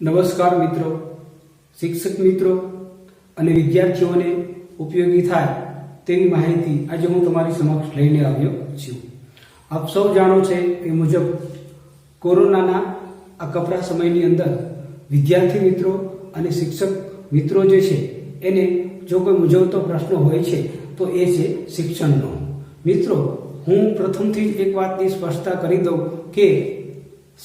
નમસ્કાર મિત્રો, શિક્ષક મિત્રો અને વિદ્યાર્થીઓને ઉપયોગી થાય તેવી માહિતી આજે હું તમારી સમક્ષ લઈને આવ્યો છું. આપ સૌ જાણો છે એ મુજબ કોરોનાના આ કપરા સમયની અંદર વિદ્યાર્થી મિત્રો અને શિક્ષક મિત્રો જે છે, એને જો કોઈ મૂંઝવતો પ્રશ્ન હોય છે, તો એ છે શિક્ષણનો. મિત્રો, હું પ્રથમથી જ એક વાતની સ્પષ્ટતા કરી દઉં કે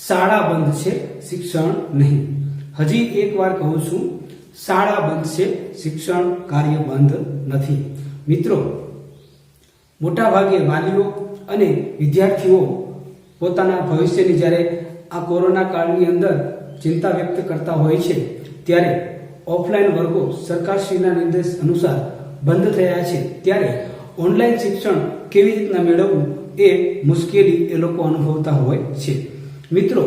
શાળા બંધ છે, શિક્ષણ નહીં. હજી એક વાર કહું છું શાળા બંધ છે, શિક્ષણ કાર્ય બંધ નથી. મિત્રો, મોટાભાગે વાલીઓ અને વિદ્યાર્થીઓ પોતાના ભવિષ્યની જ્યારે આ કોરોના કાળની અંદર ચિંતા વ્યક્ત કરતા હોય છે, ત્યારે ઓફલાઈન વર્ગો સરકારશ્રીના નિર્દેશ અનુસાર બંધ થયા છે. ત્યારે ઓનલાઈન શિક્ષણ કેવી રીતના મેળવવું એ મુશ્કેલી એ લોકો અનુભવતા હોય છે. મિત્રો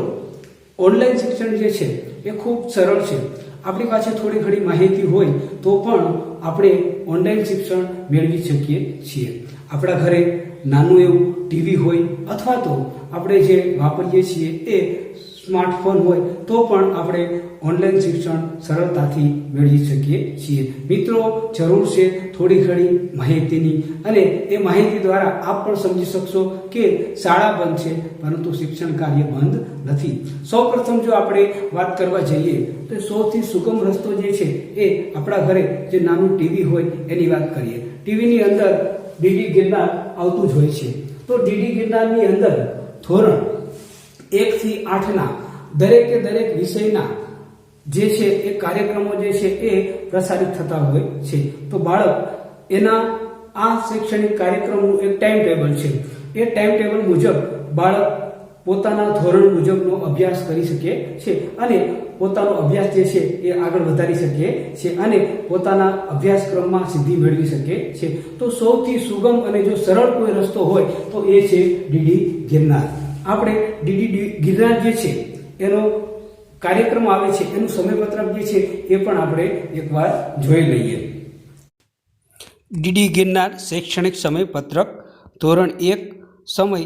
ઓનલાઈન શિક્ષણ જે છે, એ ખૂબ સરળ છે. આપણી પાસે થોડી ઘણી માહિતી હોય તો પણ આપણે ઓનલાઈન શિક્ષણ મેળવી શકીએ છીએ. આપણા ઘરે નાનું એવું ટીવી હોય અથવા તો આપણે જે વાપરીએ છીએ એ સ્માર્ટફોન હોય તો પણ આપણે ઓનલાઈન શિક્ષણ સરળતાથી મેળવી શકીએ છીએ. મિત્રો, જરૂર છે થોડી ઘણી માહિતીની. અને એ માહિતી દ્વારા આપ પણ સમજી શકશો કે શાળા બંધ છે, પરંતુ શિક્ષણ કાર્ય બંધ નથી. સૌ પ્રથમ જો આપણે વાત કરવા જઈએ, તો સૌથી સુગમ રસ્તો જે છે એ આપણા ઘરે જે નાનું ટીવી હોય એની વાત કરીએ. ટીવીની અંદર ડીડી ગિરનાર આવતું જ હોય છે. તો ડીડી ગિરનારની અંદર ધોરણ એકથી આઠના દરેકે દરેક વિષયના જે છે એ કાર્યક્રમો જે છે એ પ્રસારિત થતા હોય છે. તો બાળક, એના આ શૈક્ષણિક કાર્યક્રમનું એક ટાઈમ ટેબલ છે. એ ટાઈમ ટેબલ મુજબ બાળક પોતાના ધોરણ મુજબનો અભ્યાસ કરી શકે છે અને પોતાનો અભ્યાસ જે છે એ આગળ વધારી શકે છે અને પોતાના અભ્યાસક્રમમાં સિદ્ધિ મેળવી શકે છે. તો સૌથી સુગમ અને જો સરળ કોઈ રસ્તો હોય તો એ છે ડીડી ગિરનાર. આપણે ડીડી ગિરનાર જે છે, એનો કાર્યક્રમ આવે છે, એનું સમયપત્રક જે છે, એ પણ આપણે એકવાર જોઈ લઈએ. ડીડી ગિરનાર શૈક્ષણિક સમયપત્રક, ધોરણ એક, સમય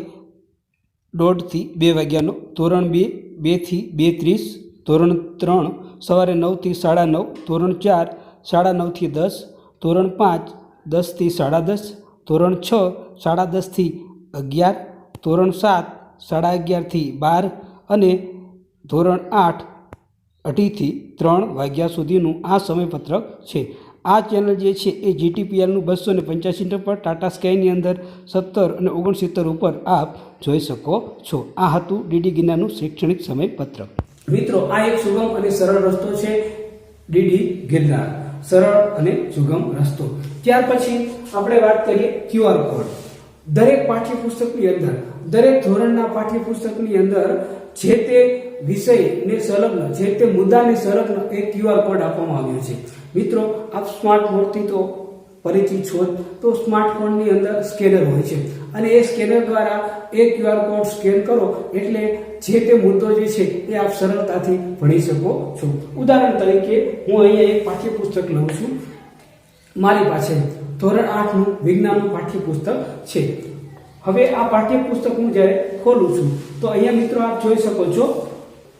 દોઢથી બે વાગ્યાનો, ધોરણ બે બેથી બે ત્રીસ ધોરણ ત્રણ, સવારે નવથી સાડા નવ, ધોરણ ચાર, સાડા નવથી દસ, ધોરણ પાંચ દસથી સાડા દસ, ધોરણ છ, સાડા દસથી અગિયાર, ધોરણ સાત સાડા અગિયારથી બાર અને ધોરણ આઠ અઢીથી ત્રણ વાગ્યા સુધીનું આ સમયપત્રક છે. આ ચેનલ જે છે એ જીટીપીએલનું બસો ને પંચ્યાસી પર ટાટા સ્કાયની અંદર સત્તર અને ઓગણસિત્તેર ઉપર આપ જોઈ શકો છો. આ હતું ડીડી ગિરનારનું શૈક્ષણિક સમયપત્રક. મિત્રો, આ એક સુગમ અને સરળ રસ્તો છે ડીડી ગિરનાર. સરળ અને સુગમ રસ્તો. ત્યાર પછી આપણે વાત કરીએ ક્યુઆર કોડ. દરેક પાઠ્યપુસ્તકની અંદર દરેક ધોરણના પાઠ્યપુસ્તકની અંદર જે તે વિષયને સંલગ્ન, જે તે મુદ્દાને સંલગ્ન એક ક્યુઆર કોડ આપવામાં આવ્યો છે. મિત્રો, આપ સ્માર્ટ બોર્ડથી તો પરિચિત છો. તો સ્માર્ટફોનની અંદર સ્કેનર હોય છે. અને એ સ્કેનર દ્વારા એ ક્યુઆર કોડ સ્કેન કરો એટલે જે તે મુદ્દો જે છે એ આપ સરળતાથી ભણી શકો છો. ઉદાહરણ તરીકે, હું અહીંયા એક પાઠ્યપુસ્તક લઉં છું. મારી પાસે ધોરણ આઠનું વિજ્ઞાનનું પાઠ્યપુસ્તક છે. હવે આ પાઠ્યપુસ્તક હું જ્યારે ખોલું છું, તો અહીંયા મિત્રો આપ જોઈ શકો છો,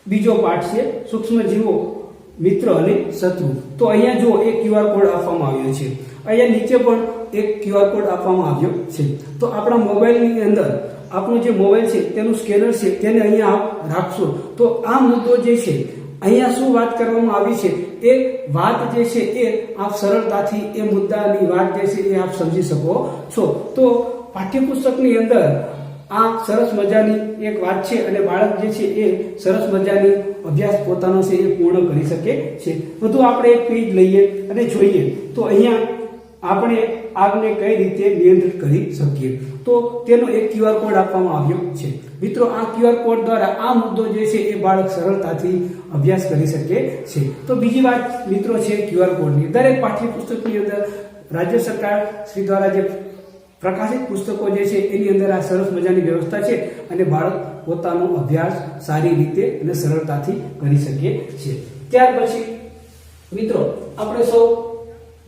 બીજો પાઠ છે સૂક્ષ્મ જીવો મિત્ર અને શત્રુ. તો અહીંયા જો એક ક્યુઆર કોડ આપવામાં આવ્યો છે. અહીંયા નીચે પણ એક ક્યુઆર કોડ આપવામાં આવ્યો છે. તો આપણા મોબાઈલની અંદર, આપણો જે મોબાઈલ છે, તેનું સ્કેનર છે, તેને અહીંયા આપ રાખશો. તો આ મુદ્દો જે છે, અહીંયા શું વાત કરવામાં આવી છે? એ વાત જે છે, એ આપ સરળતાથી એ મુદ્દાની વાત જે છે, એ આપ સમજી શકો છો. તો પાઠ્યપુસ્તકની અંદર આ સરસ મજાની એક વાત છે અને બાળક જે છે એ સરસ મજાની અભ્યાસ પોતાનો છે એ પૂર્ણ કરી શકે છે. વધુ આપણે એક પેજ લઈએ અને જોઈએ તો અહીંયા આપણે આગને કઈ રીતે નિયંત્રિત કરી શકીએ. તો તેનો એક ક્યુઆર કોડ આપવામાં આવ્યો છે. મિત્રો, આ ક્યુઆર કોડ દ્વારા આ મુદ્દો જે છે એ બાળક સરળતાથી અભ્યાસ કરી શકે છે. તો બીજી વાત મિત્રો છે ક્યુઆર કોડની. દરેક પાઠ્યપુસ્તકની અંદર રાજ્ય સરકાર શ્રી દ્વારા જે પ્રકાશિત પુસ્તકો જે છે, એની અંદર આ સરસ મજાની વ્યવસ્થા છે અને બાળક પોતાનો અભ્યાસ સારી રીતે અને સરળતાથી કરી શકે છે ત્યાર પછી, મિત્રો, આપણે સૌ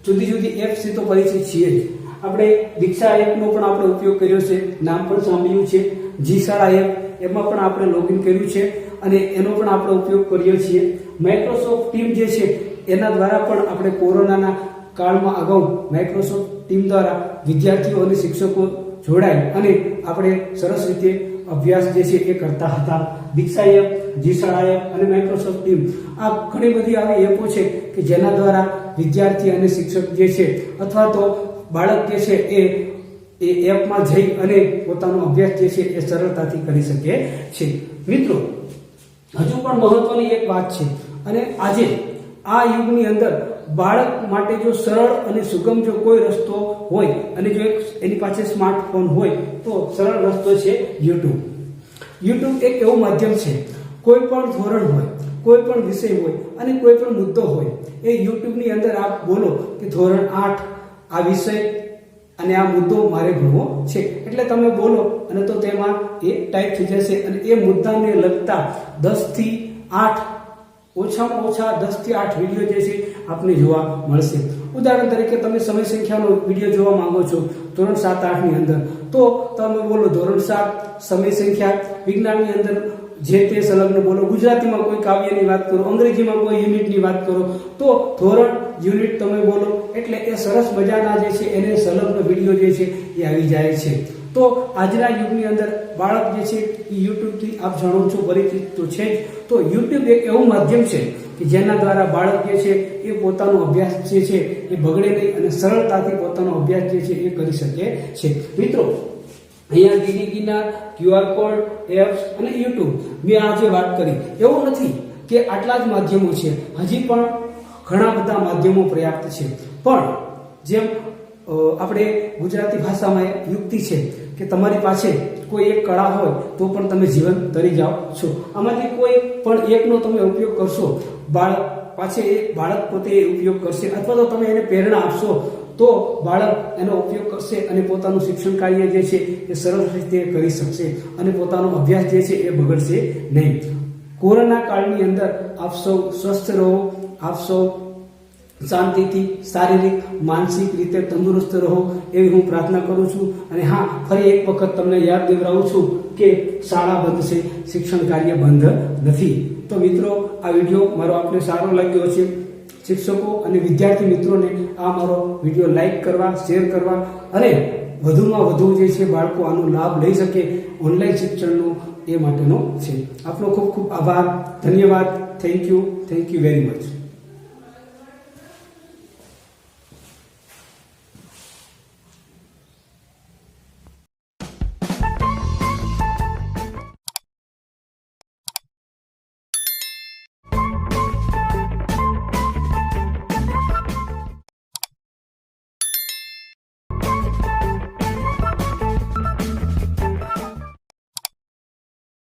જુદી જુદી એપ્સથી તો પરિચિત છીએ જ. આપણે દીક્ષા એપનો પણ આપણે ઉપયોગ કર્યો છે, નામ પણ સાંભળ્યું છે જી શાળા એપ, એમાં પણ આપણે લોગિન કર્યું છે અને એનો પણ આપણે ઉપયોગ કરીએ છીએ. માઇક્રોસોફ્ટ ટીમ જે છે, એના દ્વારા પણ આપણે કોરોનાના કાળમાં અગાઉ માઇક્રોસોફ્ટ ટીમ દ્વારા વિદ્યાર્થીઓ અને શિક્ષકો જોડાય અને આપણે સરસ રીતે અભ્યાસ જે છે એ કરતા હતા. દીક્ષાએપ એપ જી અને માઇક્રોસોફ્ટ ટીમ આ ઘણી બધી આવી એપો છે કે જેના દ્વારા વિદ્યાર્થી અને શિક્ષક જે છે અથવા તો બાળક જે છે એ એ એપમાં જઈ અને પોતાનો અભ્યાસ જે છે એ સરળતાથી કરી શકે છે. મિત્રો, હજુ પણ મહત્વની એક વાત છે. અને આજે આ યુગની અંદર બાળક માટે જો સરળ અને સુગમ જો કોઈ રસ્તો હોય અને જો એક એની પાસે સ્માર્ટફોન હોય, તો સરળ રસ્તો છે યુટ્યુબ યુટ્યુબ એક એવું માધ્યમ છે, કોઈ પણ ધોરણ હોય, કોઈ પણ વિષય હોય અને કોઈ પણ મુદ્દો હોય, એ યુટ્યુબની અંદર આપ બોલો કે ધોરણ આઠ આ વિષય અને આ મુદ્દો મારે ભણવો છે. એટલે તમે બોલો અને તો તેમાં એ ટાઈપ થઈ જશે અને એ મુદ્દાને લગતા દસથી આઠ ઓછામાં ઓછા દસથી આઠ વીડિયો જે છે આપને જોવા મળશે. ઉદાહરણ તરીકે તમે સમય સંખ્યાનો વીડિયો જોવા માંગો છો, ધોરણ સાત આઠની અંદર. તો તમે બોલો, ધોરણ સાત સમય સંખ્યા, વિજ્ઞાનની અંદર જે તે સંલગ્ન બોલો, ગુજરાતીમાં કોઈ કાવ્યની વાત કરો, અંગ્રેજીમાં કોઈ યુનિટની વાત કરો, તો ધોરણ યુનિટ તમે બોલો, એટલે એ સરસ મજાના જે છે, એને સંલગ્ન વીડિયો જે છે, એ આવી જાય છે. તો આજના યુગની અંદર બાળક જે છે એ યુટ્યુબથી આપ જાણો છો પરિચિત તો છે જ. તો યુટ્યુબ એક એવું માધ્યમ છે કે જેના દ્વારા બાળક જે છે એ પોતાનો અભ્યાસ જે છે એ બગડે નહીં અને સરળતાથી પોતાનો અભ્યાસ જે છે એ કરી શકે છે. મિત્રો, અહીંયા ડીડી ક્યુઆર કોડ, એપ્સ અને યુટ્યુબ મેં આજે વાત કરી. એવું નથી કે આટલા જ માધ્યમો છે. હજી પણ ઘણા બધા માધ્યમો પર્યાપ્ત છે. પણ જેમ આપણે ગુજરાતી ભાષામાં એક યુક્તિ છે કે તમારી પાસે કોઈ એક કળા હોય તો પણ તમે જીવન તરી જાઓ છો. આમાંથી કોઈ પણ એકનો તમે ઉપયોગ કરશો બાળક પાછે એ બાળક પોતે ઉપયોગ કરશે, અથવા તો તમે એને પ્રેરણા આપશો, તો બાળક એનો ઉપયોગ કરશે અને પોતાનું શિક્ષણ કાર્ય જે છે એ સરળ રીતે કરી શકશે અને પોતાનો અભ્યાસ જે છે એ બગડશે નહીં. કોરોના કાળની અંદર આપ સૌ સ્વસ્થ રહો, આપ સૌ શાંતિથી, શારીરિક, માનસિક રીતે તંદુરસ્ત રહો એવી હું પ્રાર્થના કરું છું. અને હા, ફરી એક વખત તમને યાદ દેવડાવું છું કે શાળા બંધ છે, શિક્ષણ કાર્ય બંધ નથી. તો મિત્રો, આ વીડિયો મારો આપને સારો લાગ્યો છે શિક્ષકો અને વિદ્યાર્થી મિત્રોને આ મારો વીડિયો લાઈક કરવા, શેર કરવા અને વધુમાં વધુ જે છે બાળકો આનો લાભ લઈ શકે ઓનલાઈન શિક્ષણનો એ માટેનો છે. આપનો ખૂબ ખૂબ આભાર. ધન્યવાદ. Thank you thank you very much